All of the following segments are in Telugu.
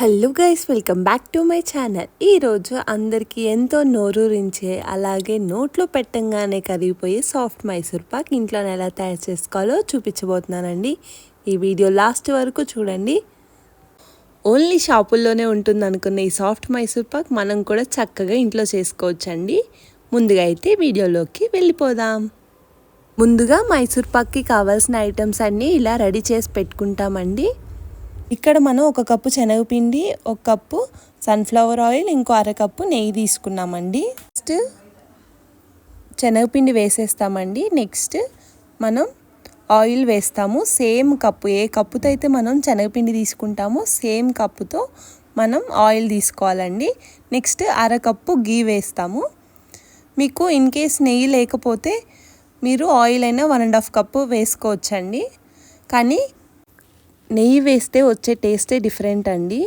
Hello guys welcome back to my channel. ఈరోజు అందరికీ ఎంతో నోరూరించే అలాగే నోట్లో పెట్టంగానే కరిగిపోయే సాఫ్ట్ మైసూర్ పాక్ ఇంట్లో ఎలా తయారు చేసుకోవాలో చూపించబోతున్నానండి. ఈ వీడియో లాస్ట్ వరకు చూడండి. ఓన్లీ షాపుల్లోనే ఉంటుంది అనుకున్న ఈ సాఫ్ట్ మైసూర్ పాక్ మనం కూడా చక్కగా ఇంట్లో చేసుకోవచ్చండి. ముందుగా అయితే వీడియోలోకి వెళ్ళిపోదాం. ముందుగా మైసూర్ పాక్కి కావాల్సిన ఐటమ్స్ అన్నీ ఇలా రెడీ చేసి పెట్టుకుంటామండి. ఇక్కడ మనం ఒక కప్పు శనగపిండి ఒక కప్పు సన్ఫ్లవర్ ఆయిల్ ఇంకో అరకప్పు నెయ్యి తీసుకున్నామండి. నెక్స్ట్ శనగపిండి వేసేస్తామండి. నెక్స్ట్ మనం ఆయిల్ వేస్తాము. సేమ్ కప్పు ఏ కప్పుతో అయితే మనం శనగపిండి తీసుకుంటామో సేమ్ కప్పుతో మనం ఆయిల్ తీసుకోవాలండి. నెక్స్ట్ అరకప్పు గీ వేస్తాము. మీకు ఇన్ కేస్ నెయ్యి లేకపోతే మీరు ఆయిల్ అయినా వన్ అండ్ హాఫ్ కప్పు వేసుకోవచ్చండి. కానీ నెయ్యి వేస్తే వచ్చే టేస్టే డిఫరెంట్ అండి.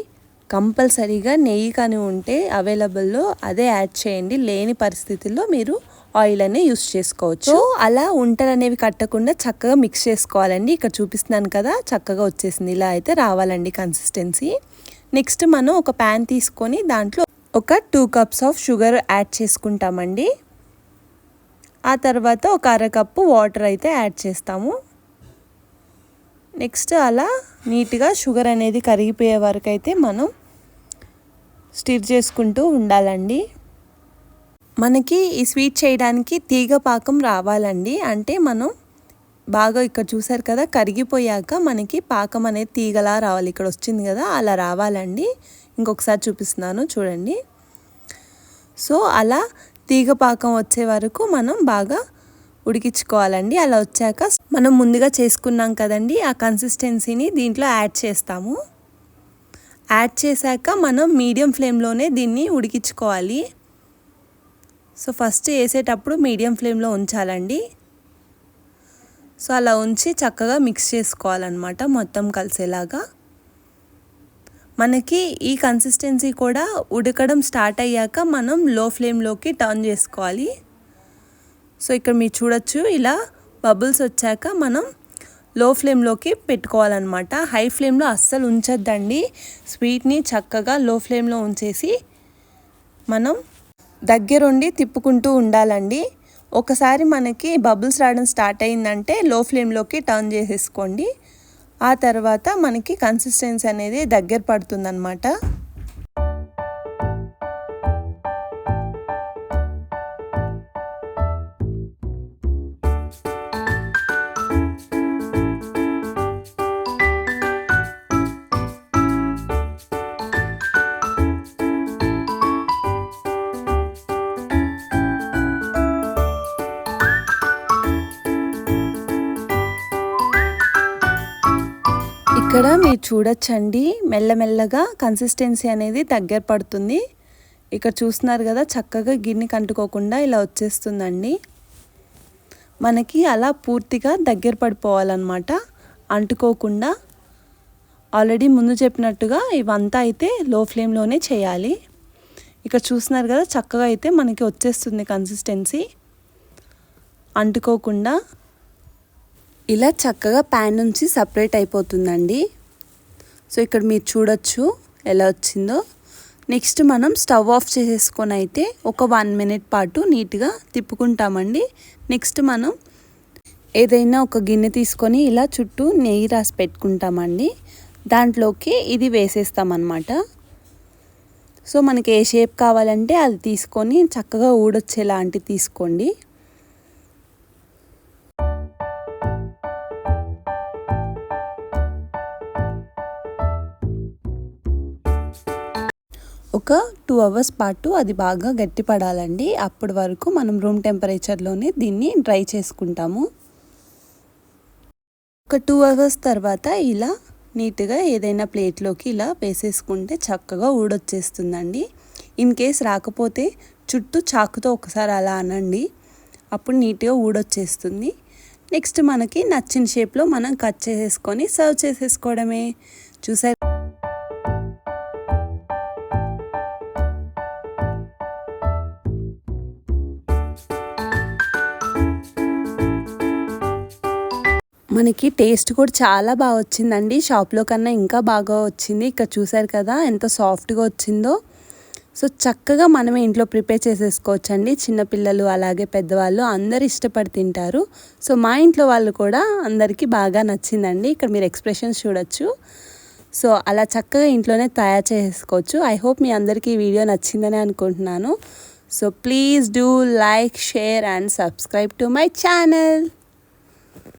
కంపల్సరీగా నెయ్యి కానీ ఉంటే అవైలబుల్లో అదే యాడ్ చేయండి. లేని పరిస్థితుల్లో మీరు ఆయిల్ అనే యూస్ చేసుకోవచ్చు. అలా ఉంటలు అనేవి కట్టకుండా చక్కగా మిక్స్ చేసుకోవాలండి. ఇక్కడ చూపిస్తున్నాను కదా చక్కగా వచ్చేసింది. ఇలా అయితే రావాలండి కన్సిస్టెన్సీ. నెక్స్ట్ మనం ఒక ప్యాన్ తీసుకొని దాంట్లో ఒక two cups of sugar add చేసుకుంటామండి. ఆ తర్వాత ఒక అరకప్పు వాటర్ అయితే యాడ్ చేస్తాము. నెక్స్ట్ అలా నీట్గా షుగర్ అనేది కరిగిపోయే వరకు అయితే మనం స్టిర్ చేసుకుంటూ ఉండాలండి. మనకి ఈ స్వీట్ చేయడానికి తీగ పాకం రావాలండి. అంటే మనం బాగా ఇక్కడ చూసారు కదా కరిగిపోయాక మనకి పాకం అనేది తీగలా రావాలి. ఇక్కడ వచ్చింది కదా అలా రావాలండి. ఇంకొకసారి చూపిస్తున్నాను చూడండి. సో అలా తీగ పాకం వచ్చే వరకు మనం బాగా ఉడికించుకోవాలండి. అలా వచ్చాక మనం ముందుగా చేసుకున్నాం కదండి ఆ కన్సిస్టెన్సీని దీంట్లో యాడ్ చేస్తాము. యాడ్ చేశాక మనం మీడియం ఫ్లేమ్లోనే దీన్ని ఉడికించుకోవాలి. సో ఫస్ట్ వేసేటప్పుడు మీడియం ఫ్లేమ్లో ఉంచాలండి. సో అలా ఉంచి చక్కగా మిక్స్ చేసుకోవాలన్నమాట మొత్తం కలిసేలాగా. మనకి ఈ కన్సిస్టెన్సీ కూడా ఉడకడం స్టార్ట్ అయ్యాక మనం లో ఫ్లేమ్లోకి టర్న్ చేసుకోవాలి. సో ఇక్కడ మీరు చూడొచ్చు ఇలా బబుల్స్ వచ్చాక మనం లో ఫ్లేమ్లోకి పెట్టుకోవాలన్నమాట. హై ఫ్లేమ్లో అస్సలు ఉంచొద్దండి. స్వీట్ని చక్కగా లో ఫ్లేమ్లో ఉంచేసి మనం దగ్గరుండి తిప్పుకుంటూ ఉండాలండి. ఒకసారి మనకి బబుల్స్ రావడం స్టార్ట్ అయిందంటే లో ఫ్లేమ్లోకి టర్న్ చేసేసుకోండి. ఆ తర్వాత మనకి కన్సిస్టెన్సీ అనేది దగ్గర పడుతుందన్నమాట. ఇక్కడ మీరు చూడొచ్చండి. మెల్లమెల్లగా కన్సిస్టెన్సీ అనేది దగ్గర పడుతుంది. ఇక్కడ చూస్తున్నారు కదా చక్కగా గిన్నె కంటుకోకుండా ఇలా వచ్చేస్తుందండి. మనకి అలా పూర్తిగా దగ్గర పడిపోవాలన్నమాట. అంటుకోకుండా ఆల్రెడీ ముందు చెప్పినట్టుగా ఇవంతా అయితే లో ఫ్లేమ్లోనే చేయాలి. ఇక్కడ చూస్తున్నారు కదా చక్కగా అయితే మనకి వచ్చేస్తుంది కన్సిస్టెన్సీ అంటుకోకుండా ఇలా చక్కగా ప్యాన్ నుంచి సపరేట్ అయిపోతుందండి. సో ఇక్కడ మీరు చూడొచ్చు ఎలా వచ్చిందో. నెక్స్ట్ మనం స్టవ్ ఆఫ్ చేసేసుకొని అయితే ఒక వన్ మినిట్ పాటు నీట్గా తిప్పుకుంటామండి. నెక్స్ట్ మనం ఏదైనా ఒక గిన్నె తీసుకొని ఇలా చుట్టూ నెయ్యి రాసి పెట్టుకుంటామండి. దాంట్లోకి ఇది వేసేస్తామన్నమాట. సో మనకి ఏ షేప్ కావాలంటే అది తీసుకొని చక్కగా ఊడొచ్చేలాంటివి తీసుకోండి. ఒక టూ అవర్స్ పాటు అది బాగా గట్టిపడాలండి. అప్పటి వరకు మనం రూమ్ టెంపరేచర్లోనే దీన్ని డ్రై చేసుకుంటాము. ఒక టూ అవర్స్ తర్వాత ఇలా నీట్గా ఏదైనా ప్లేట్లోకి ఇలా వేసేసుకుంటే చక్కగా ఊడొచ్చేస్తుందండి. ఇన్ కేస్ రాకపోతే చుట్టూ చాకుతో ఒకసారి అలా అనండి. అప్పుడు నీట్గా ఊడొచ్చేస్తుంది. నెక్స్ట్ మనకి నచ్చిన షేప్లో మనం కట్ చేసేసుకొని సర్వ్ చేసేసుకోవడమే. చూసారు మనకి టేస్ట్ కూడా చాలా బాగా వచ్చిందండి. షాప్లో కన్నా ఇంకా బాగా వచ్చింది. ఇక్కడ చూసారు కదా ఎంత సాఫ్ట్గా వచ్చిందో. సో చక్కగా మనమే ఇంట్లో ప్రిపేర్ చేసేసుకోవచ్చండి. చిన్నపిల్లలు అలాగే పెద్దవాళ్ళు అందరు ఇష్టపడి తింటారు. సో మా ఇంట్లో వాళ్ళు కూడా అందరికీ బాగా నచ్చిందండి. ఇక్కడ మీరు ఎక్స్ప్రెషన్స్ చూడొచ్చు. సో అలా చక్కగా ఇంట్లోనే తయారు చేసుకోవచ్చు. ఐ హోప్ మీ అందరికీ ఈ వీడియో నచ్చిందని అనుకుంటున్నాను. So please do like share and subscribe to my channel.